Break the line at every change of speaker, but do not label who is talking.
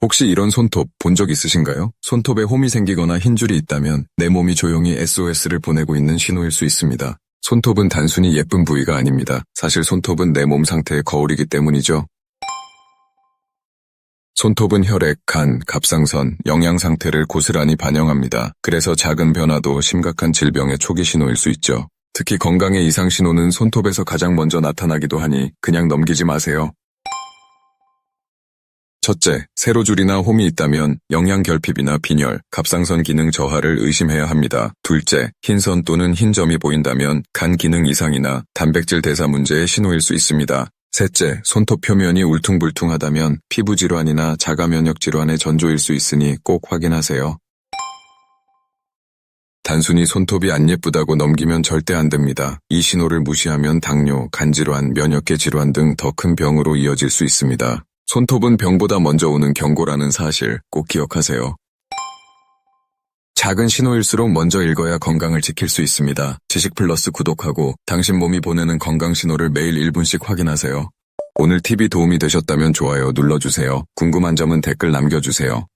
혹시 이런 손톱 본 적 있으신가요? 손톱에 홈이 생기거나 흰 줄이 있다면 내 몸이 조용히 SOS를 보내고 있는 신호일 수 있습니다. 손톱은 단순히 예쁜 부위가 아닙니다. 사실 손톱은 내 몸 상태의 거울이기 때문이죠. 손톱은 혈액, 간, 갑상선, 영양 상태를 고스란히 반영합니다. 그래서 작은 변화도 심각한 질병의 초기 신호일 수 있죠. 특히 건강의 이상 신호는 손톱에서 가장 먼저 나타나기도 하니 그냥 넘기지 마세요. 첫째, 세로줄이나 홈이 있다면 영양 결핍이나 빈혈, 갑상선 기능 저하를 의심해야 합니다. 둘째, 흰선 또는 흰 점이 보인다면 간 기능 이상이나 단백질 대사 문제의 신호일 수 있습니다. 셋째, 손톱 표면이 울퉁불퉁하다면 피부 질환이나 자가 면역 질환의 전조일 수 있으니 꼭 확인하세요. 단순히 손톱이 안 예쁘다고 넘기면 절대 안 됩니다. 이 신호를 무시하면 당뇨, 간질환, 면역계 질환 등 더 큰 병으로 이어질 수 있습니다. 손톱은 병보다 먼저 오는 경고라는 사실 꼭 기억하세요. 작은 신호일수록 먼저 읽어야 건강을 지킬 수 있습니다. 지식 플러스 구독하고 당신 몸이 보내는 건강 신호를 매일 1분씩 확인하세요. 오늘 팁이 도움이 되셨다면 좋아요 눌러주세요. 궁금한 점은 댓글 남겨주세요.